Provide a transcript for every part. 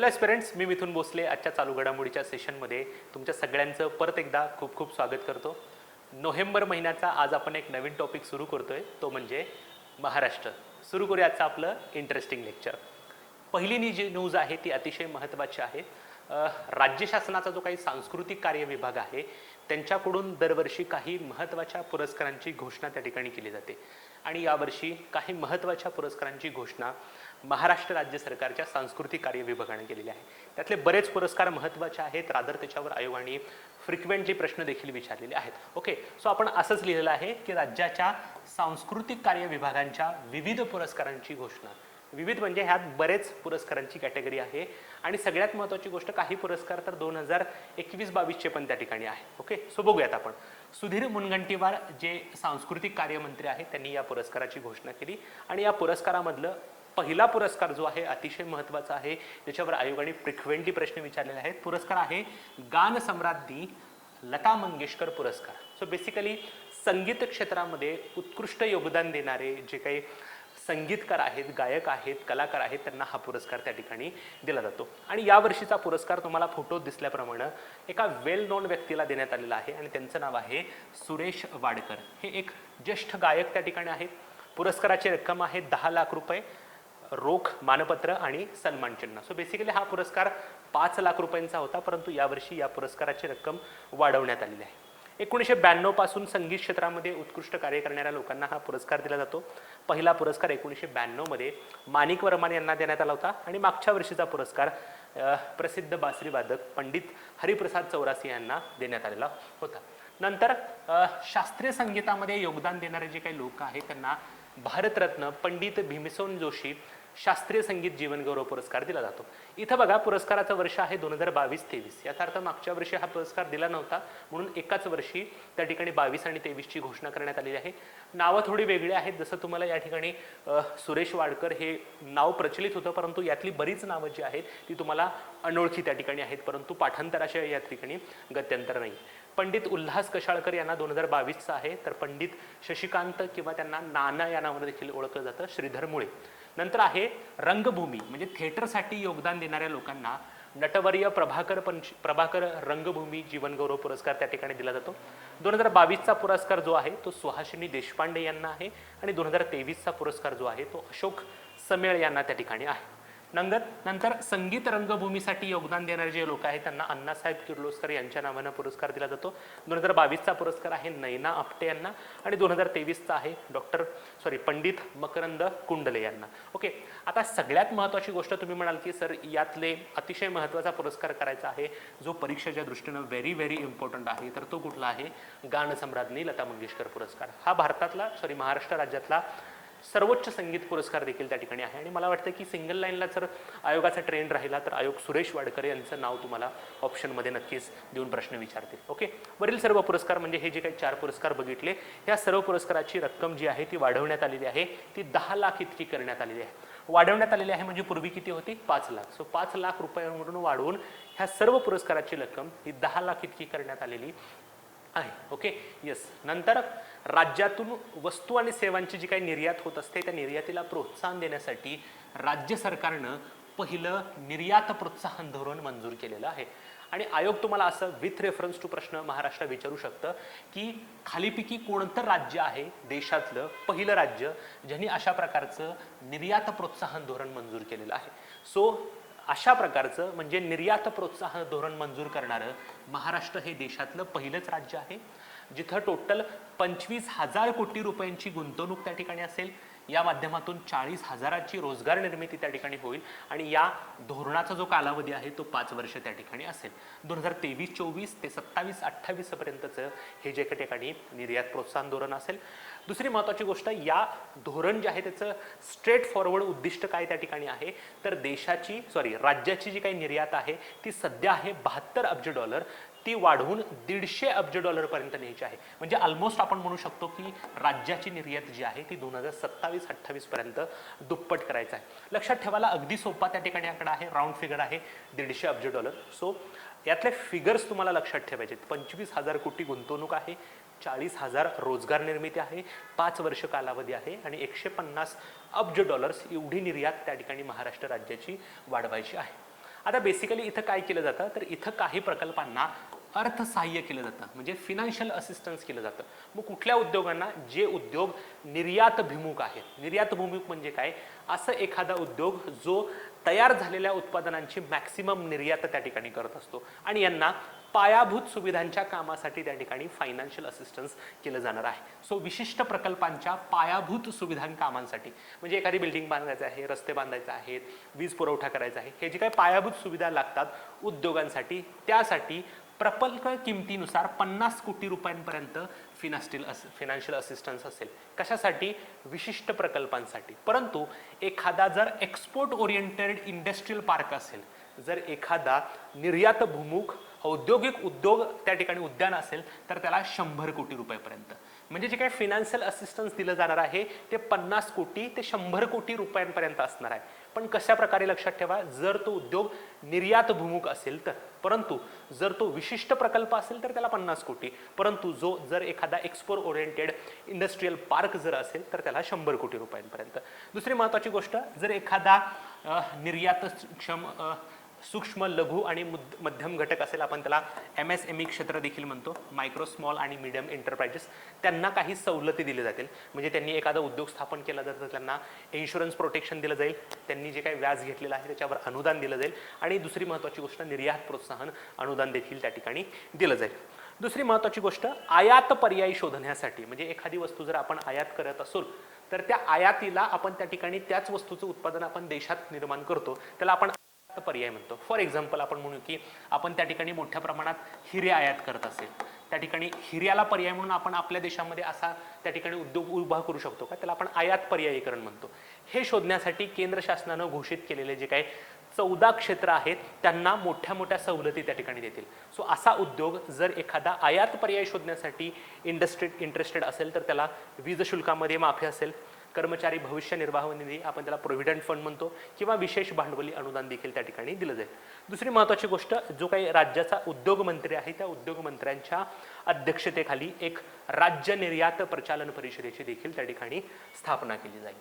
Hello एस्पिरंट्स मी मिथून भोसले. आजच्या चालू घडामोडीच्या सेशनमध्ये तुमच्या सगळ्यांचं परत एकदा खूप खूप स्वागत करतो. नोव्हेंबर महिन्याचा आज आपण एक नवीन टॉपिक सुरू करतोय. तो म्हणजे महाराष्ट्र. सुरू करूया आजचं आपलं इंटरेस्टिंग लेक्चर पहिली नी जी न्यूज आहे ती अतिशय महत्त्वाची आहे. राज्य शासनाचा जो काही सांस्कृतिक कार्य विभाग आहे त्यांच्याकडून दरवर्षी काही महत्त्वाच्या पुरस्कारांची घोषणा त्या ठिकाणी केली जाते. आणि यावर्षी काही महत्त्वाच्या पुरस्कारांची घोषणा महाराष्ट्र राज्य सरकारच्या सांस्कृतिक कार्य विभागाने केलेले आहे. त्यातले बरेच पुरस्कार महत्त्वाचे आहेत. रादर त्याच्यावर आयोगाने फ्रिक्वेंटली प्रश्न देखील विचारलेले आहेत. ओके सो आपण असंच लिहिलेलं आहे की राज्याच्या सांस्कृतिक कार्य विभागांच्या विविध पुरस्कारांची घोषणा. विविध म्हणजे ह्यात बरेच पुरस्कारांची कॅटेगरी आहे. आणि सगळ्यात महत्त्वाची गोष्ट काही पुरस्कार तर दोन हजार एकवीस बावीसचे पण त्या ठिकाणी आहे. ओके सो बघूयात आपण. सुधीर मुनगंटीवार जे सांस्कृतिक कार्यमंत्री आहेत त्यांनी या पुरस्काराची घोषणा केली. आणि या पुरस्कारामधलं पहिला पुरस्कार जो आहे अतिशय महत्त्वाचा आहे. ज्याच्यावर आयोगाने फ्रिक्वेंटली प्रश्न विचारलेले आहेत. पुरस्कार आहे गान सम्राज्ञी लता मंगेशकर पुरस्कार. सो बेसिकली संगीत क्षेत्रामध्ये उत्कृष्ट योगदान देणारे जे काही संगीतकार आहेत गायक आहेत कलाकार आहेत त्यांना हा पुरस्कार त्या ठिकाणी दिला जातो. आणि यावर्षीचा पुरस्कार तुम्हाला फोटो दिसल्याप्रमाणे एका वेल नोन व्यक्तीला देण्यात आलेला आहे आणि त्यांचं नाव आहे सुरेश वाडकर. हे एक ज्येष्ठ गायक त्या ठिकाणी आहेत. पुरस्काराची रक्कम आहे दहा लाख रुपये. रोख मानपत्र आणि सन्मान चिन्ह. सो बेसिकली हा पुरस्कार पाच लाख रुपयांचा होता परंतु यावर्षी या पुरस्काराची रक्कम वाढवण्यात आलेली आहे. एकोणीसशे ब्याण्णवपासून संगीत क्षेत्रामध्ये उत्कृष्ट कार्य करणाऱ्या लोकांना हा पुरस्कार दिला जातो. पहिला पुरस्कार एकोणीसशे ब्याण्णवमध्ये माणिक वर्मान यांना देण्यात आला होता आणि मागच्या वर्षीचा पुरस्कार प्रसिद्ध बासरीवादक पंडित हरिप्रसाद चौरासी यांना देण्यात आलेला होता. नंतर शास्त्रीय संगीतामध्ये योगदान देणारे जे काही लोक आहेत त्यांना भारतरत्न पंडित भीमसेन जोशी शास्त्रीय संगीत जीवनगौरव पुरस्कार दिला जातो. इथं बघा पुरस्काराचं वर्ष आहे दोन हजार बावीस तेवीस. याचा अर्थ मागच्या वर्षी हा पुरस्कार दिला नव्हता म्हणून एकाच वर्षी त्या ठिकाणी बावीस आणि तेवीसची घोषणा करण्यात आलेली आहे. नावं थोडी वेगळी आहेत जसं तुम्हाला या ठिकाणी सुरेश वाडकर हे नाव प्रचलित होतं परंतु यातली बरीच नावं जी आहेत ती तुम्हाला अनोळखी त्या ठिकाणी आहेत परंतु पाठांतराशिवाय या ठिकाणी गत्यंतर नाही. पंडित उल्हास कशाळकर यांना दोन हजार बावीसचा आहे तर पंडित शशिकांत किंवा त्यांना नाना या नावानं देखील ओळखलं जातं श्रीधर मुळे. नंतर आहे रंगभूमी म्हणजे थिएटरसाठी योगदान देणाऱ्या लोकांना नटवर्य प्रभाकर पंच प्रभाकर रंगभूमी जीवनगौरव पुरस्कार त्या ठिकाणी दिला जातो. दोन हजार बावीसचा पुरस्कार जो आहे तो सुहासिनी देशपांडे यांना आहे आणि दोन हजार तेवीसचा पुरस्कार जो आहे तो अशोक समेळ यांना त्या ठिकाणी आहे. नंतर नंतर संगीत रंगभूमीसाठी योगदान देणारे जे लोक आहेत त्यांना अण्णासाहेब किर्लोस्कर यांच्या नावानं पुरस्कार दिला जातो. दोन हजार बावीसचा पुरस्कार आहे नैना आपटे यांना आणि दोन हजार तेवीसचा आहे डॉक्टर सॉरी पंडित मकरंद कुंडले यांना. ओके आता सगळ्यात महत्त्वाची गोष्ट तुम्ही म्हणाल की सर यातले अतिशय महत्त्वाचा पुरस्कार करायचा आहे जो परीक्षेच्या दृष्टीनं व्हेरी व्हेरी इम्पॉर्टंट आहे तर तो कुठला आहे? गानसम्राज्ञी लता मंगेशकर पुरस्कार. हा भारतातला सॉरी महाराष्ट्र राज्यातला सर्वोच्च संगीत पुरस्कार देखील त्या ठिकाणी आहे. आणि मला वाटतं की सिंगल लाईनला जर आयोगाचा ट्रेंड राहिला तर आयोग सुरेश वाडकर यांचं नाव तुम्हाला ऑप्शनमध्ये नक्कीच देऊन प्रश्न विचारतील. ओके? वरील सर्व पुरस्कार म्हणजे हे जे काही चार पुरस्कार बघितले या सर्व पुरस्काराची रक्कम जी आहे ती वाढवण्यात आलेली आहे. ती दहा लाख इतकी करण्यात आलेली आहे. वाढवण्यात आलेली आहे म्हणजे पूर्वी किती होती? पाच लाख. सो पाच लाख रुपयांवरून वाढवून ह्या सर्व पुरस्काराची रक्कम ही दहा लाख इतकी करण्यात आलेली आहे. ओके? येस नंतर राज्यातून वस्तू आणि सेवांची जी काही निर्यात होत असते त्या निर्यातीला प्रोत्साहन देण्यासाठी राज्य सरकारनं पहिलं निर्यात प्रोत्साहन धोरण मंजूर केलेलं आहे. आणि आयोग तुम्हाला असं विथ रेफरन्स टू प्रश्न महाराष्ट्र विचारू शकतं की खालीपैकी कोणतं राज्य आहे देशातलं पहिलं राज्य ज्यांनी अशा प्रकारचं निर्यात प्रोत्साहन धोरण मंजूर केलेलं आहे. सो अशा प्रकारचं म्हणजे निर्यात प्रोत्साहन धोरण मंजूर करणारं महाराष्ट्र हे देशातलं पहिलंच राज्य आहे. जिथं टोटल पंचवीस हजार कोटी रुपयांची गुंतवणूक त्या ठिकाणी असेल. या माध्यमातून चाळीस हजाराची रोजगार निर्मिती त्या ठिकाणी होईल आणि या धोरणाचा जो कालावधी आहे तो पाच वर्ष त्या ठिकाणी असेल. दोन हजार तेवीस चोवीस ते सत्तावीस अठ्ठावीस पर्यंतचं हे जे काही ठिकाणी निर्यात प्रोत्साहन धोरण असेल. दुसरी महत्त्वाची गोष्ट या धोरण जे आहे त्याचं स्ट्रेट फॉरवर्ड उद्दिष्ट काय त्या ठिकाणी आहे? तर देशाची सॉरी राज्याची जी काही निर्यात आहे ती सध्या आहे बहात्तर अब्ज डॉलर. ती वाढवून दीडशे अब्ज डॉलरपर्यंत न्यायची आहे. म्हणजे ऑलमोस्ट आपण म्हणू शकतो की राज्याची निर्यात जी आहे ती दोन हजार सत्तावीस अठ्ठावीसपर्यंत दुप्पट करायचं आहे. लक्षात ठेवायला अगदी सोपा त्या ठिकाणी आकडा आहे. राऊंड फिगर आहे दीडशे अब्ज डॉलर. सो यातले फिगर्स तुम्हाला लक्षात ठेवायचे पंचवीस हजार कोटी गुंतवणूक आहे. चाळीस हजार रोजगार निर्मिती आहे. पाच वर्ष कालावधी आहे आणि एकशे पन्नास अब्ज डॉलर्स एवढी निर्यात त्या ठिकाणी महाराष्ट्र राज्याची वाढवायची आहे. आता बेसिकली इथं काय केलं जातं? तर इथं काही प्रकल्पांना अर्थसहाय्य केलं जातं म्हणजे फिनान्शियल असिस्टन्स केलं जातं. मग कुठल्या उद्योगांना जे उद्योग निर्यातभिमुख आहेत? निर्यातभिमुख म्हणजे काय? असं एखादा उद्योग जो तयार झालेल्या उत्पादनांची मॅक्सिमम निर्यात त्या ठिकाणी करत असतो आणि यांना पायाभूत सुविधांच्या कामासाठी त्या ठिकाणी फायनान्शियल असिस्टन्स केलं जाणार आहे. सो विशिष्ट प्रकल्पांच्या पायाभूत सुविधां कामांसाठी म्हणजे एखादी बिल्डिंग बांधायचं आहे रस्ते बांधायचे आहेत वीज पुरवठा करायचा आहे हे जे काही पायाभूत सुविधा लागतात उद्योगांसाठी त्यासाठी प्रकल्प किमतीनुसार पन्नास कोटी रुपयांपर्यंत फिनास्टिल अस फिनान्शियल असिस्टन्स असेल. कशासाठी? विशिष्ट प्रकल्पांसाठी. परंतु एखादा जर एक्सपोर्ट ओरिएंटेड इंडस्ट्रीयल पार्क असेल जर एखादा निर्यात भूमुख औद्योगिक उद्योग त्या ठिकाणी उद्यान असेल तर त्याला शंभर कोटी रुपयापर्यंत. म्हणजे जे काही फिनान्शियल असिस्टन्स दिलं जाणार आहे ते पन्नास कोटी ते शंभर कोटी रुपयांपर्यंत असणार आहे. पण कशा प्रकारे लक्षात ठेवा? जर तो उद्योग निर्यातभिमुख असेल तर. परंतु जर तो विशिष्ट प्रकल्प असेल तर त्याला पन्नास कोटी. परंतु जो जर एखादा एक्सपोर्ट ओरिएंटेड इंडस्ट्रीयल पार्क जर असेल तर त्याला शंभर कोटी रुपयांपर्यंत. दुसरी महत्त्वाची गोष्ट जर एखादा निर्यातक्षम सूक्ष्म लघु आणि मुद- मध्यम घटक असेल आपण त्याला एम एस एम ई क्षेत्र देखील म्हणतो. मायक्रो स्मॉल आणि मीडियम एंटरप्राइजेस त्यांना काही सवलती दिल्या जातील. म्हणजे त्यांनी एखादा उद्योग स्थापन केला तर त्यांना इन्शुरन्स प्रोटेक्शन दिलं जाईल. त्यांनी जे काही व्याज घेतलेलं आहे त्याच्यावर अनुदान दिलं जाईल. आणि दुसरी महत्त्वाची गोष्ट निर्यात प्रोत्साहन अनुदान देखील त्या ठिकाणी दिलं जाईल. दुसरी महत्त्वाची गोष्ट आयात पर्यायी शोधण्यासाठी. म्हणजे एखादी वस्तू जर आपण आयात करत असू तर त्या आयातीला आपण त्या ठिकाणी त्याच वस्तूचं उत्पादन आपण देशात निर्माण करतो. त्याला आपण जास्त पर्याय म्हणतो. फॉर एक्झाम्पल आपण म्हणू की आपण त्या ठिकाणी मोठ्या प्रमाणात हिरे आयात करत असेल. त्या ठिकाणी हिऱ्याला पर्याय म्हणून आपण आपल्या देशामध्ये असा त्या ठिकाणी उद्योग उभा करू शकतो का? त्याला आपण आयात पर्यायीकरण म्हणतो. हे शोधण्यासाठी केंद्र शासनानं घोषित केलेले जे काही चौदा क्षेत्र आहेत त्यांना मोठ्या मोठ्या सवलती त्या ठिकाणी देतील. सो असा उद्योग जर एखादा आयात पर्याय शोधण्यासाठी इंडस्ट्री इंटरेस्टेड असेल तर त्याला वीज शुल्कामध्ये माफी असेल. कर्मचारी भविष्य निर्वाह निधी आपण त्याला प्रोव्हिडंट फंड म्हणतो किंवा विशेष भांडवली अनुदान देखील त्या ठिकाणी दिलं जाईल. दुसरी महत्त्वाची गोष्ट जो काही राज्याचा उद्योगमंत्री आहे त्या उद्योग मंत्र्यांच्या अध्यक्षतेखाली एक राज्य निर्यात प्रचालन परिषदेची देखील त्या ठिकाणी स्थापना केली जाईल.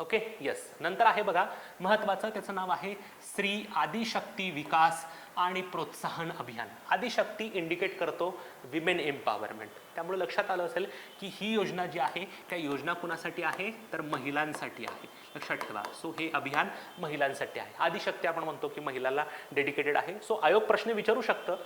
ओके येस नंतर आहे बघा महत्वाचं त्याचं नाव आहे श्री आदिशक्ती विकास आणि प्रोत्साहन अभियान. आदिशक्ती इंडिकेट करतो विमेन एम्पॉवरमेंट त्यामुळे लक्षात आलं असेल की ही योजना जी आहे त्या योजना कुणासाठी आहे? तर महिलांसाठी आहे. लक्षात ठेवा. सो हे अभियान महिलांसाठी आहे. आदिशक्ती आपण म्हणतो की महिलाला डेडिकेटेड आहे. सो आयोग प्रश्न विचारू शकतं.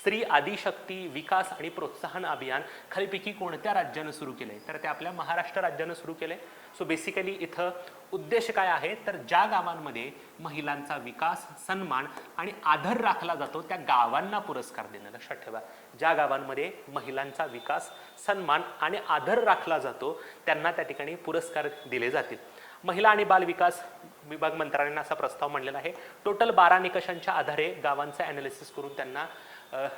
स्त्री आदिशक्ती विकास आणि प्रोत्साहन अभियान खालीपैकी कोणत्या राज्यानं सुरू केलंय? तर ते आपल्या महाराष्ट्र राज्यानं सुरू केलंय. सो बेसिकली इथं उद्देश काय आहे? तर ज्या गावांमध्ये महिलांचा विकास सन्मान आणि आदर राखला जातो त्या गावांना पुरस्कार देणं. लक्षात ठेवा. ज्या गावांमध्ये महिलांचा विकास सन्मान आणि आदर राखला जातो त्यांना त्या ठिकाणी पुरस्कार दिले जातील. महिला आणि बाल विकास विभाग मंत्रालयानं असा प्रस्ताव मांडलेला आहे. टोटल बारा निकषांच्या आधारे गावांचं ॲनालिसिस करून त्यांना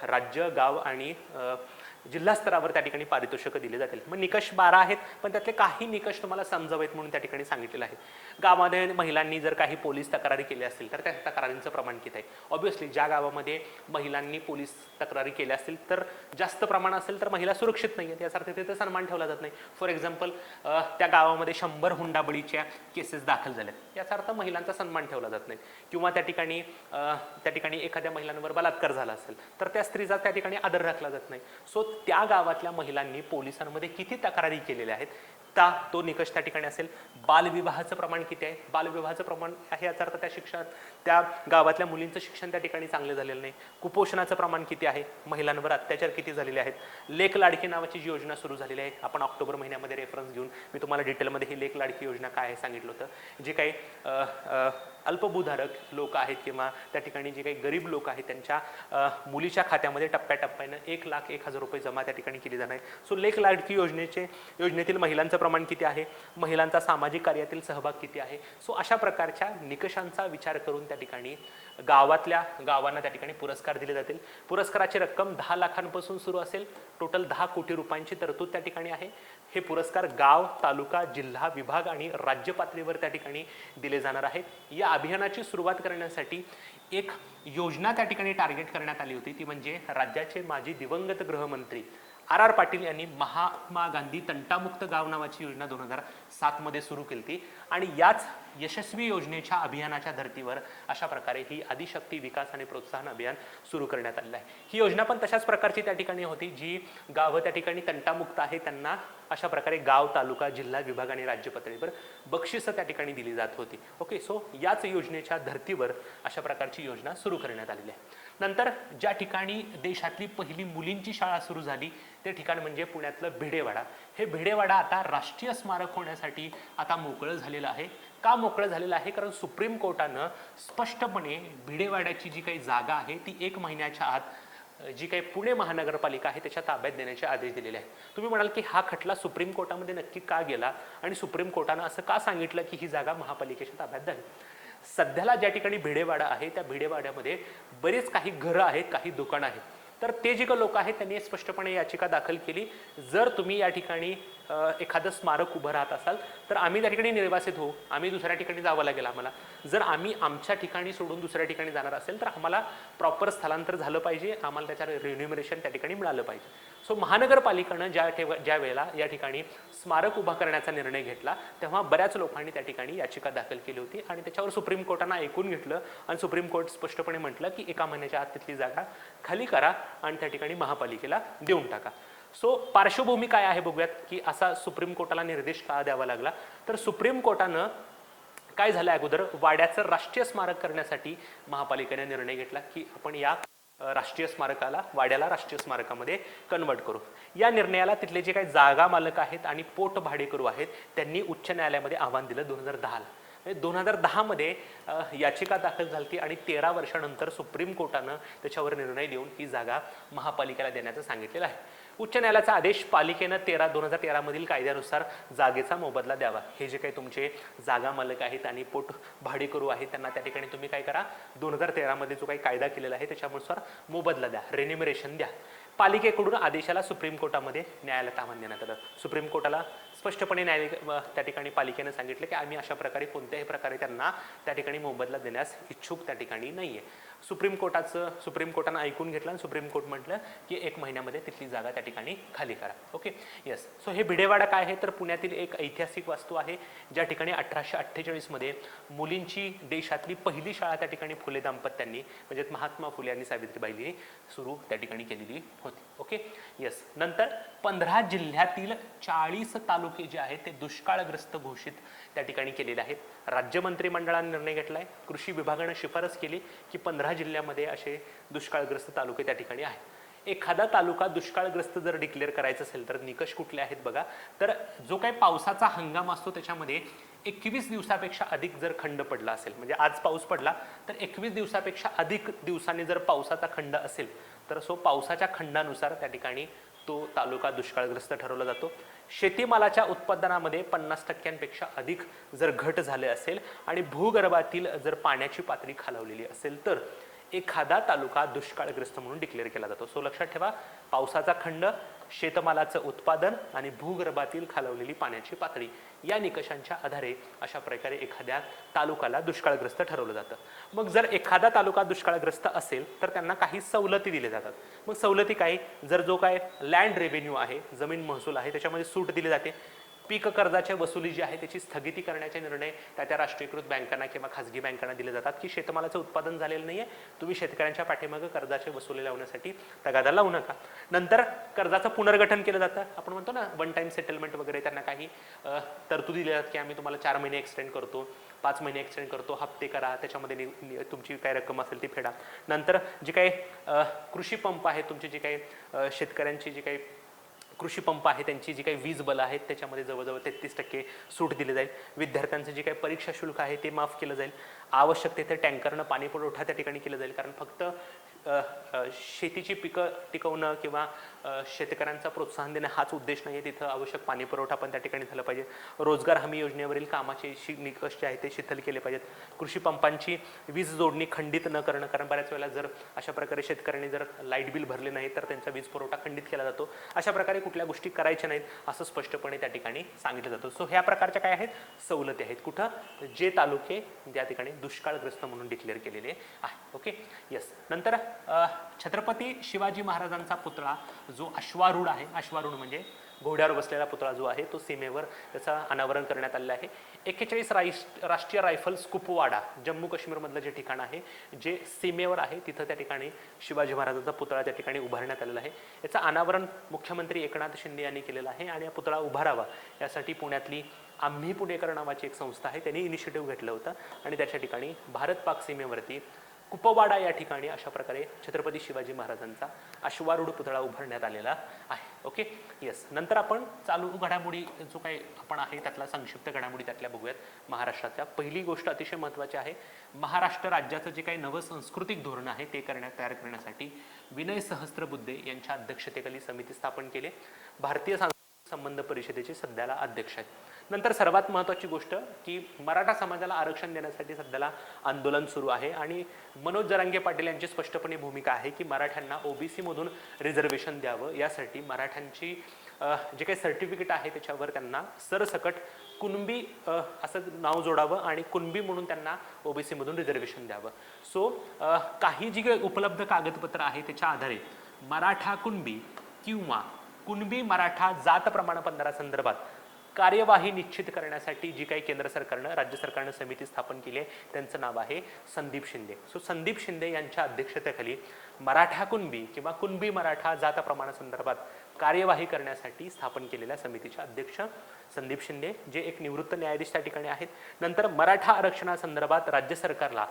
राज्य गाव आणि जिल्हा स्तरावर त्या ठिकाणी पारितोषिकं दिले जातील. मग निकष बारा आहेत पण त्यातले काही निकष तुम्हाला समजावेत म्हणून त्या ठिकाणी सांगितलेलं आहे. गावामध्ये महिलांनी जर काही पोलीस तक्रारी केल्या असतील तर त्या तक्रारींचं प्रमाण किती आहे? ऑब्व्हियसली ज्या गावामध्ये महिलांनी पोलीस तक्रारी केल्या असतील तर जास्त प्रमाण असेल तर महिला सुरक्षित नाही आहेत याचा अर्थ तिथे सन्मान ठेवला जात नाही. फॉर एक्झाम्पल त्या गावामध्ये शंभर हुंडाबळीच्या केसेस दाखल झाल्यात याचा अर्थ महिलांचा सन्मान ठेवला जात नाही. किंवा त्या ठिकाणी त्या ठिकाणी एखाद्या महिलांवर बलात्कार झाला असेल तर त्या स्त्रीचा त्या ठिकाणी आदर राखला जात नाही. सो त्या गावातल्या महिलांनी पोलिसांमध्ये किती तक्रारी केलेल्या आहेत? ता तो निकष त्या ठिकाणी असेल. बालविवाहाचं प्रमाण किती आहे? बालविवाहाचं प्रमाण आहे याचा अर्थ त्या शिक्षण त्या गावातल्या मुलींचं शिक्षण त्या ठिकाणी चांगलं झालेलं नाही. कुपोषणाचं प्रमाण किती आहे? महिलांवर अत्याचार किती झालेले आहेत? लेख लाडकी नावाची जी योजना सुरू झालेली आहे आपण ऑक्टोबर महिन्यामध्ये रेफरन्स घेऊन मी तुम्हाला डिटेलमध्ये ही लेख लाडकी योजना काय आहे सांगितलं होतं. जे काही अल्पभूधारक लोक आहेत किंवा त्या ठिकाणी जे काही गरीब लोक आहेत त्यांच्या मुलीच्या खात्यामध्ये टप्प्याटप्प्यानं एक लाख एक हजार रुपये जमा त्या ठिकाणी केली जाणार आहे सो लेख लाडकी योजनेचे योजनेतील महिलांचं प्रमाण किती आहे? महिलांचा सामाजिक कार्यातील सहभाग किती आहे? सो अशा प्रकारच्या निकषांचा विचार करून त्या ठिकाणी गावातल्या गावांना त्या ठिकाणी पुरस्कार दिले जातील. पुरस्काराची रक्कम दहा लाखांपासून सुरू असेल. टोटल दहा कोटी रुपयांची तरतूद त्या ठिकाणी आहे. हे पुरस्कार गाव तालुका जिल्हा विभाग आणि राज्य पातळीवर त्या ठिकाणी दिले जाणार आहेत. या अभियानाची सुरुवात करण्यासाठी एक योजना त्या ठिकाणी टार्गेट करण्यात आली होती. ती म्हणजे राज्याचे माजी दिवंगत गृहमंत्री आर आर पाटील यांनी महात्मा गांधी तंटामुक्त गाव नावाची योजना दोन हजार सातमध्ये सुरू केली होती. आणि याच यशस्वी योजनेच्या अभियानाच्या धर्तीवर अशा प्रकारे ही आदिशक्ती विकास आणि प्रोत्साहन अभियान सुरू करण्यात आलेलं आहे. ही योजना पण तशाच प्रकारची त्या ठिकाणी होती जी गावं त्या ठिकाणी तंटामुक्त आहे त्यांना अशा प्रकारे गाव तालुका जिल्हा विभाग आणि राज्य पातळीवर बक्षिसं त्या ठिकाणी दिली जात होती. ओके सो याच योजनेच्या धर्तीवर अशा प्रकारची योजना सुरू करण्यात आलेली आहे. नंतर ज्या ठिकाणी देशातली पहिली मुलींची शाळा सुरू झाली ते ठिकाण म्हणजे पुण्यातलं भिडेवाडा. हे भिडेवाडा आता राष्ट्रीय स्मारक होण्यासाठी आता मोकळं झालेलं आहे. का मोकळं झालेलं आहे? कारण सुप्रीम कोर्टानं स्पष्टपणे भिडेवाड्याची जी काही जागा आहे ती एक महिन्याच्या आत जी काही पुणे महानगरपालिका आहे त्याच्या ताब्यात देण्याचे आदेश दिलेले आहेत. तुम्ही म्हणाल की हा खटला सुप्रीम कोर्टामध्ये नक्की का गेला? आणि सुप्रीम कोर्टानं असं का सांगितलं की ही जागा महापालिकेच्या ताब्यात द्यावी? सध्याला ज्या ठिकाणी भिडेवाडा आहे त्या भिडेवाड्यामध्ये बरेच काही घरं आहेत काही दुकानं आहेत. तर ते जे लोक आहेत त्यांनी स्पष्टपणे याचिका दाखल केली. जर तुम्ही या ठिकाणी एखादं स्मारक उभं राहत असाल तर आम्ही त्या ठिकाणी निर्वासित होऊ. आम्ही दुसऱ्या ठिकाणी जावं लागेल आम्हाला. जर आम्ही आमच्या ठिकाणी सोडून दुसऱ्या ठिकाणी जाणार असेल तर आम्हाला प्रॉपर स्थलांतर झालं पाहिजे. आम्हाला त्याच्या रिन्युमरेशन त्या ठिकाणी मिळालं पाहिजे. सो महानगरपालिकेनं ज्या ठेव ज्या वेळेला या ठिकाणी स्मारक उभा करण्याचा निर्णय घेतला तेव्हा बऱ्याच लोकांनी त्या ठिकाणी याचिका दाखल केली होती आणि त्याच्यावर सुप्रीम कोर्टानं ऐकून घेतलं आणि सुप्रीम कोर्ट स्पष्टपणे म्हटलं की एका महिन्याच्या आत तिथली जागा खाली करा आणि त्या ठिकाणी महापालिकेला देऊन टाका. सो पार्श्वभूमी काय आहे बघूयात की असा सुप्रीम कोर्टाला निर्देश का द्यावा लागला? तर सुप्रीम कोर्टानं काय झालं अगोदर? वाड्याचं राष्ट्रीय स्मारक करण्यासाठी महापालिकेने निर्णय घेतला की आपण या राष्ट्रीय स्मारकाला वाड्याला राष्ट्रीय स्मारकामध्ये कन्वर्ट करू. या निर्णयाला तिथले जे काही जागा मालक आहेत आणि पोट भाडेकरू आहेत त्यांनी उच्च न्यायालयामध्ये आव्हान दिलं दोन हजार दहाला. म्हणजे दोन हजार दहामध्ये याचिका दाखल झाली आणि तेरा वर्षानंतर सुप्रीम कोर्टानं त्याच्यावर निर्णय देऊन ही जागा महापालिकेला देण्याचं सांगितलेलं आहे. उच्च न्यायालयाचा आदेश पालिकेनं तेरा दोन हजार तेरामधील कायद्यानुसार जागेचा मोबदला द्यावा. हे जे काही तुमचे जागा मालक आहेत आणि पोट भाडेकरू आहेत त्यांना त्या ठिकाणी तुम्ही काय करा दोन हजार तेरामध्ये जो काही कायदा केलेला आहे त्याच्यानुसार मोबदला द्या रेन्युमरेशन द्या. पालिकेकडून आदेशाला सुप्रीम कोर्टामध्ये न्यायालयात आव्हान देण्यात आलं. सुप्रीम कोर्टाला स्पष्टपणे न्यायालय त्या ठिकाणी पालिकेनं सांगितलं की आम्ही अशा प्रकारे कोणत्याही प्रकारे त्यांना त्या ठिकाणी मोबदला देण्यास इच्छुक त्या ठिकाणी नाही आहे सुप्रीम कोर्टाचं सुप्रीम कोर्टानं ऐकून घेतलं आणि सुप्रीम कोर्ट म्हटलं की एक महिन्यामध्ये तिथली जागा त्या ठिकाणी खाली करा. ओके? येस सो हे भिडेवाडा काय आहे? तर पुण्यातील एक ऐतिहासिक वास्तू आहे ज्या ठिकाणी अठराशे अठ्ठेचाळीसमध्ये मुलींची देशातली पहिली शाळा त्या ठिकाणी फुले दाम्पत्यांनी म्हणजे महात्मा फुले आणि सावित्रीबाईंनी सुरू त्या ठिकाणी केलेली होती. ओके? येस नंतर पंधरा जिल्ह्यातील चाळीस तालुके जे आहेत ते दुष्काळग्रस्त घोषित त्या ठिकाणी केलेले आहेत. राज्य मंत्रिमंडळाने निर्णय घेतलाय. कृषी विभागानं शिफारस केली की पंधरा जिल्ह्यामध्ये असे दुष्काळग्रस्त तालुके त्या ठिकाणी आहेत. एखादा तालुका दुष्काळग्रस्त जर डिक्लेअर करायचा असेल तर निकष कुठले आहेत बघा. तर जो काही पावसाचा हंगाम असतो त्याच्यामध्ये एकवीस दिवसापेक्षा अधिक जर खंड पडला असेल म्हणजे आज पाऊस पडला तर एकवीस दिवसापेक्षा अधिक दिवसांनी जर पावसाचा खंड असेल तर सो पावसाच्या खंडानुसार त्या ठिकाणी तो तालुका दुष्काळग्रस्त ठरवला जातो. शेतीमालाच्या उत्पादनामध्ये पन्नास टक्क्यांपेक्षा अधिक जर घट झाले असेल आणि भूगर्भातील जर पाण्याची पातळी खालावलेली असेल तर एखादा तालुका दुष्काळग्रस्त म्हणून डिक्लेअर केला जातो. सो लक्षात ठेवा पावसाचा खंड शेतमालाचं उत्पादन आणि भूगर्भातील खालावलेली पाण्याची पातळी या निकषांच्या आधारे अशा प्रकारे एखाद्या तालुक्याला दुष्काळग्रस्त ठरवलं जातं. मग जर एखादा तालुका दुष्काळग्रस्त असेल तर त्यांना काही सवलती दिल्या जातात. मग सवलती काय? जर जो काय लँड रेव्हेन्यू आहे जमीन महसूल आहे त्याच्यामध्ये सूट दिली जाते. पीक कर्जाच्या वसुली जी आहे त्याची स्थगिती करण्याचे निर्णय त्या त्या राष्ट्रीयकृत बँकांना किंवा खाजगी बँकांना दिले जातात की शेतमालाचं उत्पादन झालेलं नाही आहे तुम्ही शेतकऱ्यांच्या पाठीमागं कर्जाचे वसुली लावण्यासाठी तगादा लावू नका. नंतर कर्जाचं पुनर्गठन केलं जातं. आपण म्हणतो ना वन टाईम सेटलमेंट वगैरे त्यांना काही तरतुदी दिल्या जातात की आम्ही तुम्हाला चार महिने एक्सटेंड करतो पाच महिने एक्सटेंड करतो हप्ते करा त्याच्यामध्ये नि- तुमची काय रक्कम असेल ती फेडा. नंतर जे काही कृषी पंप आहेत तुमचे जे काही शेतकऱ्यांची जी काही कृषी पंप आहे त्यांची जी काही वीज बलं आहेत त्याच्यामध्ये जवळजवळ तेहतीस टक्के सूट दिली जाईल. विद्यार्थ्यांचं जे काही परीक्षा शुल्क आहे ते माफ केलं जाईल. आवश्यक तेथे टँकरनं पाणी पुरवठा त्या ठिकाणी केला जाईल. कारण फक्त शेतीची पिकं टिकवणं किंवा शेतकऱ्यांचा प्रोत्साहन देणं हाच उद्देश नाही आहे तिथं आवश्यक पाणी पुरवठा पण त्या ठिकाणी झाला पाहिजे. रोजगार हमी योजनेवरील कामाचे शि निकष जे आहेत ते शिथिल केले पाहिजेत. कृषी पंपांची वीज जोडणी खंडित न करणं कारण बऱ्याच वेळेला जर अशा प्रकारे शेतकऱ्यांनी जर लाइट बिल भरले नाही तर त्यांचा वीज पुरवठा खंडित केला जातो. अशा प्रकारे कुठल्या गोष्टी करायच्या नाहीत असं स्पष्टपणे त्या ठिकाणी सांगितलं जातं. सो ह्या प्रकारच्या काय आहेत? सवलती आहेत. कुठं? जे तालुके त्या ठिकाणी दुष्काळग्रस्त म्हणून डिक्लेअर केलेले आहे. ओके येस नंतर छत्रपती शिवाजी महाराजांचा पुतळा जो अश्वारूढ आहे अश्वारूढ म्हणजे घोड्यावर बसलेला पुतळा जो आहे तो सीमेवर त्याचा अनावरण करण्यात आलेलं आहे. एक्केचाळीस राष्ट्रीय रायफल्स कुपवाडा जम्मू काश्मीरमधलं जे ठिकाण आहे जे सीमेवर आहे तिथं त्या ठिकाणी शिवाजी महाराजांचा पुतळा त्या ठिकाणी उभारण्यात आलेला आहे. याचं अनावरण मुख्यमंत्री एकनाथ शिंदे यांनी केलेलं आहे आणि हा पुतळा उभारावा यासाठी पुण्यातली आम्ही पुणेकर नावाची एक संस्था आहे त्यांनी इनिशिएटिव्ह घेतलं होतं. आणि त्याच्या ठिकाणी भारत पाक सीमेवरती कुपवाडा या ठिकाणी अशा प्रकारे छत्रपती शिवाजी महाराजांचा अश्वारूढ पुतळा उभारण्यात आलेला आहे. ओके येस नंतर आपण चालू घडामोडी जो काही आपण आहे त्यातला संक्षिप्त घडामोडी त्यातल्या बघूयात. महाराष्ट्राच्या पहिली गोष्ट अतिशय महत्त्वाची आहे. महाराष्ट्र राज्याचं जे काही नवं सांस्कृतिक धोरण आहे ते करण्यात तयार करण्यासाठी विनय सहस्त्रबुद्धे यांच्या अध्यक्षतेखाली समिती स्थापन केली. भारतीय सांस्कृतिक संबंध परिषदेचे सध्याला अध्यक्ष आहेत. नंतर सर्वात महत्त्वाची गोष्ट की मराठा समाजाला आरक्षण देण्यासाठी सध्याला आंदोलन सुरू आहे आणि मनोज जरांगे पाटील यांची स्पष्टपणे भूमिका आहे की मराठ्यांना ओ बी सीमधून रिझर्वेशन द्यावं. यासाठी मराठ्यांची जे काही सर्टिफिकेट आहे त्याच्यावर त्यांना सरसकट कुणबी असं नाव जोडावं आणि कुणबी म्हणून त्यांना ओ बी सीमधून रिझर्वेशन द्यावं. सो काही जी काही उपलब्ध कागदपत्र आहे त्याच्या आधारे मराठा कुणबी किंवा कुणबी मराठा जात प्रमाणपत्रासंदर्भात कार्यवाही निश्चित करण्यासाठी जी काही केंद्र सरकारनं राज्य सरकारनं समिती स्थापन केली आहे त्यांचं नाव आहे संदीप शिंदे. सो संदीप शिंदे यांच्या अध्यक्षतेखाली मराठा कुणबी किंवा कुणबी मराठा जात प्रमाणासंदर्भात कार्यवाही करण्यासाठी स्थापन केलेल्या समितीचे अध्यक्ष संदीप शिंदे जे एक निवृत्त न्यायाधीश त्या ठिकाणी आहेत. नंतर मराठा आरक्षणासंदर्भात राज्य सरकारला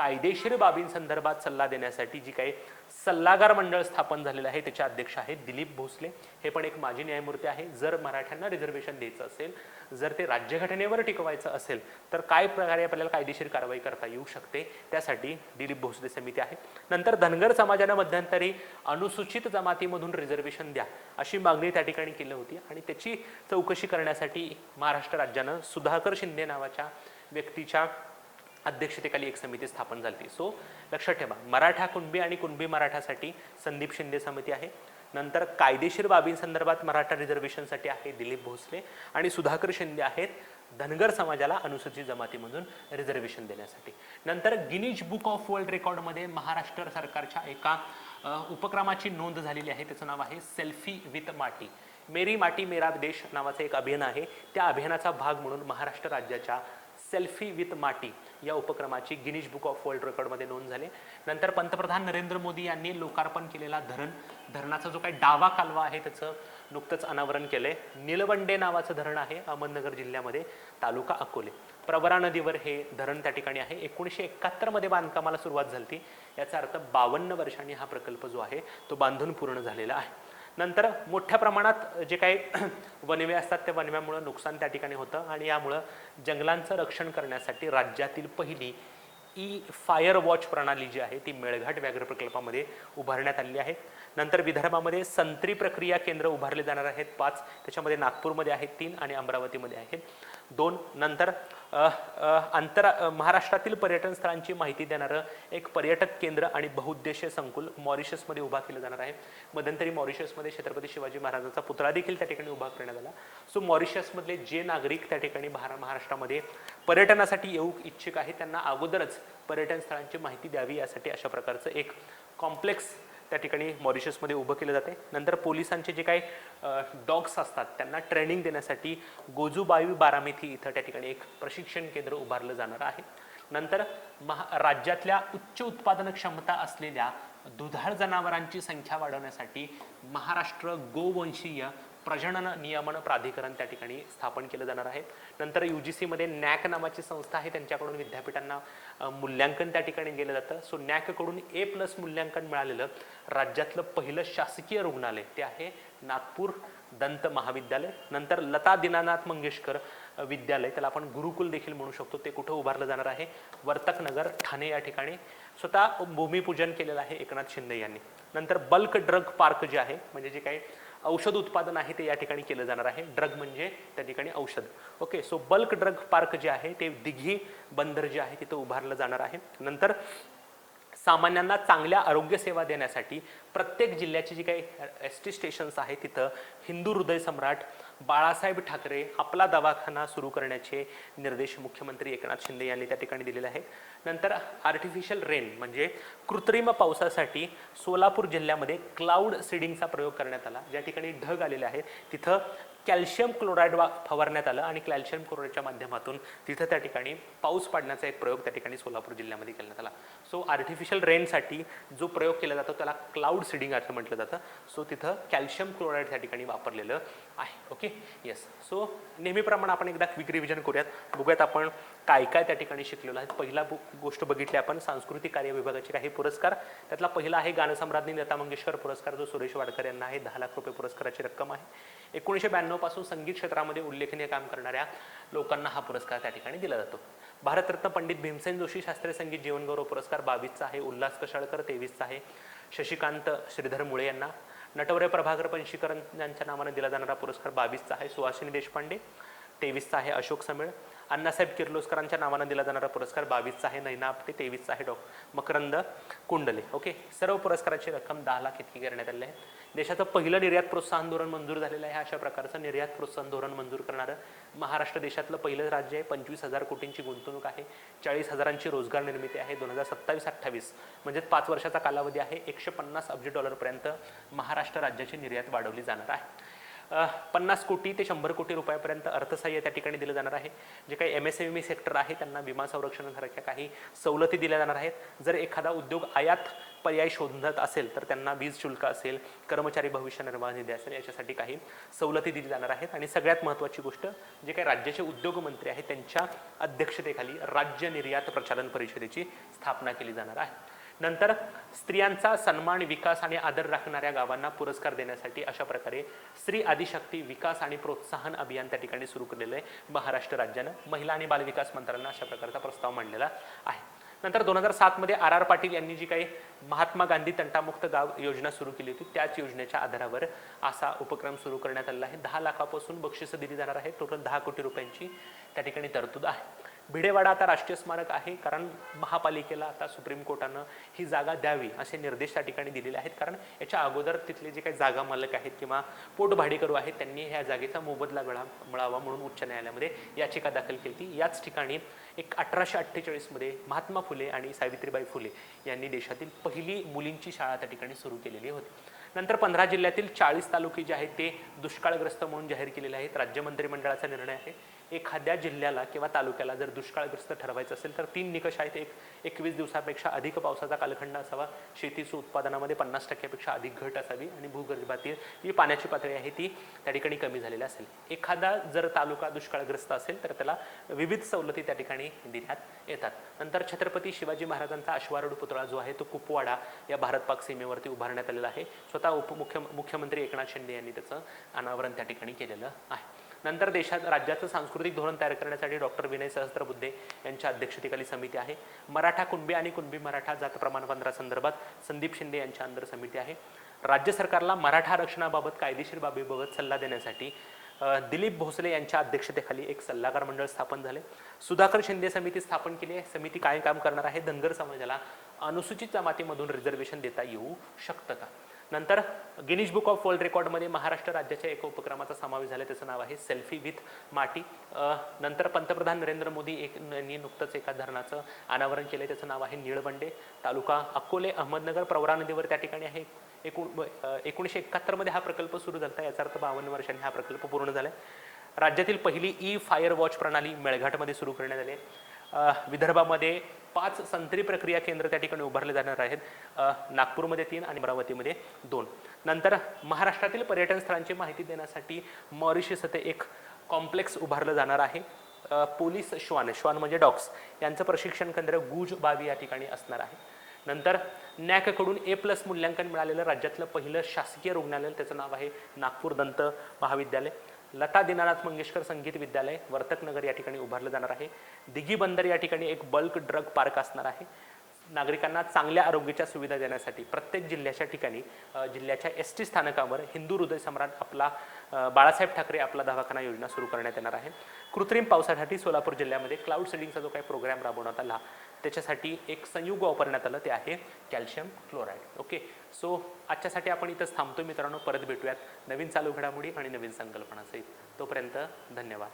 कायदेशीर बाबींसंदर्भात सल्ला देण्यासाठी जी काही सल्लागार मंडळ स्थापन झालेलं आहे त्याचे अध्यक्ष आहेत दिलीप भोसले. हे पण एक माजी न्यायमूर्ती आहे. जर मराठ्यांना रिझर्वेशन द्यायचं असेल जर ते राज्यघटनेवर टिकवायचं असेल तर काय प्रकारे आपल्याला कायदेशीर कारवाई करता येऊ शकते? त्यासाठी दिलीप भोसले समिती आहे. नंतर धनगर समाजानं मध्यंतरी अनुसूचित जमातीमधून रिझर्वेशन द्या अशी मागणी त्या ठिकाणी केली होती. आणि त्याची चौकशी करण्यासाठी महाराष्ट्र राज्यानं सुधाकर शिंदे नावाच्या व्यक्तीच्या अध्यक्षतेखाली एक समिती स्थापन झाली सो लक्षात ठेवा मराठा कुणबी आणि कुणबी मराठासाठी संदीप शिंदे समिती आहे. नंतर कायदेशीर बाबींसंदर्भात मराठा रिझर्वेशनसाठी आहे दिलीप भोसले आणि सुधाकर शिंदे आहेत धनगर समाजाला अनुसूचित जमातीमधून रिझर्वेशन देण्यासाठी. नंतर गिनीज बुक ऑफ वर्ल्ड रेकॉर्डमध्ये महाराष्ट्र सरकारच्या एका उपक्रमाची नोंद झालेली आहे. त्याचं नाव आहे सेल्फी विथ माटी. मेरी माटी मेरा देश नावाचं एक अभियान आहे. त्या अभियानाचा भाग म्हणून महाराष्ट्र राज्याच्या सेल्फी विथ माटी या उपक्रमाची गिनीज बुक ऑफ वर्ल्ड रेकॉर्डमध्ये नोंद झाली. नंतर पंतप्रधान नरेंद्र मोदी यांनी लोकार्पण केलेला धरण. धरणाचा जो काही डावा कालवा आहे त्याचं नुकतंच अनावरण केलंय. निलवंडे नावाचं धरण आहे अहमदनगर जिल्ह्यामध्ये तालुका अकोले. प्रवरा नदीवर हे धरण त्या ठिकाणी आहे. एकोणीसशे एकाहत्तरमध्ये बांधकामाला सुरुवात झाली याचा अर्थ बावन्न वर्षांनी हा प्रकल्प जो आहे तो बांधून पूर्ण झालेला आहे. नंतर मोठ्या प्रमाणात जे काही वनवे असतात त्या वनव्यामुळं नुकसान त्या ठिकाणी होतं आणि यामुळं जंगलांचं रक्षण करण्यासाठी राज्यातील पहिली ई फायर वॉच प्रणाली जी आहे ती मेळघाट व्याघ्र प्रकल्पामध्ये उभारण्यात आलेली आहे. नंतर विदर्भामध्ये संत्री प्रक्रिया केंद्र उभारले जाणार आहेत पाच. त्याच्यामध्ये नागपूरमध्ये आहेत तीन आणि अमरावतीमध्ये आहेत दोन. नंतर आंतरा महाराष्ट्रातील पर्यटन स्थळांची माहिती देणारं एक पर्यटक केंद्र आणि बहुउद्देशीय संकुल मॉरिशसमध्ये उभा केलं जाणार आहे. मध्यंतरी मॉरिशसमध्ये छत्रपती शिवाजी महाराजांचा पुतळा देखील त्या ठिकाणी उभा करण्यात आला. सो मॉरिशसमधले जे नागरिक त्या ठिकाणी महारा महाराष्ट्रामध्ये पर्यटनासाठी येऊ इच्छुक आहे त्यांना अगोदरच पर्यटन स्थळांची माहिती द्यावी यासाठी अशा प्रकारचं एक कॉम्प्लेक्स त्या ठिकाणी मॉरिशसमध्ये उभं केलं जाते. नंतर पोलिसांचे जे काही डॉग्स असतात त्यांना ट्रेनिंग देण्यासाठी गोजूबाई बारामेथी इथं त्या ठिकाणी एक प्रशिक्षण केंद्र उभारलं जाणार आहे. नंतर महा राज्यातल्या उच्च उत्पादन क्षमता असलेल्या दुधाळ जनावरांची संख्या वाढवण्यासाठी महाराष्ट्र गोवंशीय प्रजनन नियमन प्राधिकरण त्या ठिकाणी स्थापन केलं जाणार आहे. नंतर यू जी सीमध्ये नॅक नावाची संस्था आहे त्यांच्याकडून विद्यापीठांना मूल्यांकन त्या ठिकाणी केलं जातं. सो नॅककडून ए प्लस मूल्यांकन मिळालेलं राज्यातलं पहिलं शासकीय रुग्णालय ते आहे नागपूर दंत महाविद्यालय. नंतर लता दीनानाथ मंगेशकर विद्यालय त्याला आपण गुरुकुल देखील म्हणू शकतो. ते कुठं उभारलं जाणार आहे? वर्तक नगर ठाणे या ठिकाणी. स्वतः भूमिपूजन केलेलं आहे एकनाथ शिंदे यांनी. नंतर बल्क ड्रग पार्क जे आहे म्हणजे जे काही औषध उत्पादन आहे ते या ठिकाणी केलं जाणार आहे. ड्रग म्हणजे त्या ठिकाणी औषध. Okay so bulk drug park जे आहे ते दिघी बंदर जे आहे तिथं उभारलं जाणार आहे. नंतर सामान्यांना चांगल्या आरोग्यसेवा देण्यासाठी प्रत्येक जिल्ह्याची जी काही एस टी स्टेशन्स आहेत तिथं हिंदू हृदय सम्राट बाळासाहेब ठाकरे आपला दवाखाना सुरू करण्याचे निर्देश मुख्यमंत्री एकनाथ शिंदे यांनी त्या ठिकाणी दिलेले आहेत. नंतर आर्टिफिशियल रेन म्हणजे कृत्रिम पावसासाठी सोलापूर जिल्ह्यामध्ये क्लाउड सीडिंगचा प्रयोग करण्यात आला. ज्या ठिकाणी ढग आलेले आहेत तिथं कॅल्शियम क्लोराईड वा फवारण्यात आलं आणि कॅल्शियम क्लोराईडच्या माध्यमातून तिथं त्या ठिकाणी पाऊस पाडण्याचा एक प्रयोग त्या ठिकाणी सोलापूर जिल्ह्यामध्ये करण्यात आला. सो आर्टिफिशियल रेनसाठी जो प्रयोग केला जातो त्याला क्लाउड सीडिंग असं म्हटलं जातं. सो तिथं कॅल्शियम क्लोराईड त्या ठिकाणी वापरलेलं आहे. ओके येस सो नेहमीप्रमाणे आपण एकदा क्विक रिव्हिजन करूयात. बघूयात आपण काय काय त्या ठिकाणी शिकलेलो आहे. पहिला बु- गोष्ट बघितली आपण सांस्कृतिक कार्य विभागाचे काही पुरस्कार. त्यातला पहिला आहे गानसम्राज्ञी लता मंगेशकर पुरस्कार जो सुरेश वाडकर यांना आहे. दहा लाख रुपये पुरस्काराची रक्कम आहे. एकोणीसशे ब्याण्णवपासून संगीत क्षेत्रामध्ये उल्लेखनीय काम करणाऱ्या लोकांना हा पुरस्कार त्या ठिकाणी दिला जातो. भारतरत्न पंडित भीमसेन जोशी शास्त्रीय संगीत जीवनगौरव पुरस्कार बावीसचा आहे. उल्हास कशाळकर तेवीसचा आहे. शशिकांत श्रीधर मुळे यांना. नटवरे प्रभाकर पंशीकरण यांच्या नावाने दिला जाणारा पुरस्कार बावीसचा आहे. सुहासिनी देशपांडे तेवीसचा आहे. अशोक समेळ. अण्णासाहेब किर्लोस्करांच्या नावानं दिला जाणारा पुरस्कार बावीसचा आहे नैना आपटे तेवीसचा आहे डॉ. मकरंद कुंडले. ओके? सर्व पुरस्काराची रक्कम दहा लाख इतकी करण्यात आली आहे. देशाचं पहिलं निर्यात प्रोत्साहन धोरण मंजूर झालेलं आहे. अशा प्रकारचं निर्यात प्रोत्साहन धोरण मंजूर करणारं महाराष्ट्र देशातलं पहिलं राज्य आहे. पंचवीस हजार कोटींची गुंतवणूक आहे. चाळीस हजारांची रोजगार निर्मिती आहे. दोन हजार सत्तावीस अठ्ठावीस म्हणजेच पाच वर्षाचा कालावधी आहे. एकशे पन्नास अब्ज डॉलरपर्यंत महाराष्ट्र राज्याची निर्यात वाढवली जाणार आहे. पन्नास कोटी ते शंभर कोटी रुपयापर्यंत अर्थसहाय्य त्या ठिकाणी दिलं जाणार आहे. जे काही M S M E sector आहे त्यांना विमा संरक्षणासारख्या काही सवलती दिल्या जाणार आहेत. जर एखादा उद्योग आयात पर्याय शोधत असेल तर त्यांना वीज शुल्क असेल कर्मचारी भविष्य निर्वाह निधी असेल याच्यासाठी काही सवलती दिली जाणार आहेत. आणि सगळ्यात महत्त्वाची गोष्ट जे काही राज्याचे उद्योगमंत्री आहेत त्यांच्या अध्यक्षतेखाली राज्य निर्यात प्रचालन परिषदेची स्थापना केली जाणार आहे. नंतर स्त्रियांचा सन्मान विकास आणि आदर राखणाऱ्या गावांना पुरस्कार देण्यासाठी अशा प्रकारे स्त्री आदिशक्ती विकास आणि प्रोत्साहन अभियान त्या ठिकाणी सुरू केलेलं आहे. महाराष्ट्र राज्यानं महिला आणि बालविकास मंत्र्यांना अशा प्रकारचा प्रस्ताव मांडलेला आहे. नंतर दोन हजार सातमध्ये आर आर पाटील यांनी जी काही महात्मा गांधी तंटामुक्त गाव योजना सुरू केली होती त्याच योजनेच्या आधारावर असा उपक्रम सुरू करण्यात आलेला आहे. दहा लाखापासून बक्षिसं दिली जाणार आहे टोटल दहा कोटी रुपयांची त्या ठिकाणी तरतूद आहे. भिडेवाडा आता राष्ट्रीय स्मारक आहे कारण महापालिकेला आता सुप्रीम कोर्टानं ही जागा द्यावी असे निर्देश त्या ठिकाणी दिलेले आहेत. कारण याच्या अगोदर तिथले जे काही जागा मालक आहेत किंवा पोटभाडेकरू आहेत त्यांनी ह्या जागेचा मोबदला मिळा मिळावा म्हणून उच्च न्यायालयामध्ये याचिका दाखल केली होती. याच ठिकाणी एक अठराशे अठ्ठेचाळीसमध्ये महात्मा फुले आणि सावित्रीबाई फुले यांनी देशातील पहिली मुलींची शाळा त्या ठिकाणी सुरू केलेली होती. नंतर पंधरा जिल्ह्यातील चाळीस तालुके जे आहेत ते दुष्काळग्रस्त म्हणून जाहीर केलेले आहेत. राज्य मंत्रिमंडळाचा निर्णय आहे. एखाद्या जिल्ह्याला किंवा तालुक्याला जर दुष्काळग्रस्त ठरवायचं असेल तर तीन निकष आहेत. एक एकवीस दिवसापेक्षा अधिक पावसाचा कालखंड असावा. शेतीचं उत्पादनामध्ये पन्नास टक्क्यापेक्षा अधिक घट असावी आणि भूगर्भातील जी पाण्याची पातळी आहे ती त्या ठिकाणी कमी झालेली असेल. एखादा जर तालुका दुष्काळग्रस्त असेल तर त्याला विविध सवलती त्या ठिकाणी देण्यात येतात. नंतर छत्रपती शिवाजी महाराजांचा अश्वारूढ पुतळा जो आहे तो कुपवाडा या भारत पाक सीमेवरती उभारण्यात आलेला आहे. स्वतः उपमुख्य मुख्यमंत्री एकनाथ शिंदे यांनी त्याचं अनावरण त्या ठिकाणी केलेलं आहे. नंतर देशात राज्याचं सांस्कृतिक धोरण तयार करण्यासाठी डॉक्टर विनय सहस्त्रबुद्धे यांच्या अध्यक्षतेखाली समिती आहे. मराठा कुणबी आणि कुणबी मराठा जात प्रमाणपत्रासंदर्भात संदीप शिंदे यांच्या अंदर समिती आहे. राज्य सरकारला मराठा आरक्षणाबाबत कायदेशीर बाबीबाबत सल्ला देण्यासाठी दिलीप भोसले यांच्या अध्यक्षतेखाली एक सल्लागार मंडळ स्थापन झाले. सुधाकर शिंदे समिती स्थापन केली आहे. समिती काय काम करणार आहे. धनगर समाजाला अनुसूचित जमातीमधून रिझर्वेशन देता येऊ शकतं का? नंतर गिनीज बुक ऑफ वर्ल्ड रेकॉर्डमध्ये महाराष्ट्र राज्याच्या एका उपक्रमाचा समावेश झाला. त्याचं नाव आहे सेल्फी विथ माटी. नंतर पंतप्रधान नरेंद्र मोदी एक यांनी नुकतंच एका धरणाचं अनावरण केलं त्याचं नाव आहे निळबंडे तालुका अकोले अहमदनगर प्रवरा नदीवर त्या ठिकाणी आहे. एकूण एकोणीसशे एकाहत्तरमध्ये हा प्रकल्प सुरू झाला. याचा अर्थ बावन्न वर्षांनी हा प्रकल्प पूर्ण झाला राज्यातील पहिली ई फायर वॉच प्रणाली मेळघाटमध्ये सुरू करण्यात आली आहे. विदर्भामध्ये पाच संत्री प्रक्रिया केंद्र त्या ठिकाणी उभारले जाणार आहेत. नागपूरमध्ये तीन आणि अमरावतीमध्ये दोन. नंतर महाराष्ट्रातील पर्यटन स्थळांची माहिती देण्यासाठी मॉरिशस येथे एक कॉम्प्लेक्स उभारलं जाणार आहे. पोलीस श्वान श्वान म्हणजे डॉग्स. यांचं प्रशिक्षण केंद्र गुज बावी या ठिकाणी असणार आहे. नंतर नॅककडून ए प्लस मूल्यांकन मिळालेलं राज्यातलं पहिलं शासकीय रुग्णालय त्याचं नाव आहे नागपूर दंत महाविद्यालय. लता दिनानाथ मंगेशकर संगीत विद्यालय वर्तक नगर या ठिकाणी उभारलं जाणार आहे. दिघी बंदर या ठिकाणी एक बल्क ड्रग पार्क असणार आहे. नागरिकांना चांगल्या आरोग्याच्या सुविधा देण्यासाठी प्रत्येक जिल्ह्याच्या ठिकाणी जिल्ह्याच्या एस टी स्थानकावर हिंदू हृदय सम्राट आपला बाळासाहेब ठाकरे आपला दवाखाना योजना सुरू करण्यात येणार आहे. कृत्रिम पावसासाठी सोलापूर जिल्ह्यामध्ये क्लाउड सीडिंगचा जो काही प्रोग्राम राबवण्यात आला त्याच्यासाठी एक संयुग वापरण्यात आलं ते आहे कॅल्शियम क्लोराईड. ओके? सो आजच्यासाठी आपण इथंच थांबतो मित्रांनो परत भेटूयात नवीन चालू घडामोडी आणि नवीन संकल्पनासहित तोपर्यंत धन्यवाद.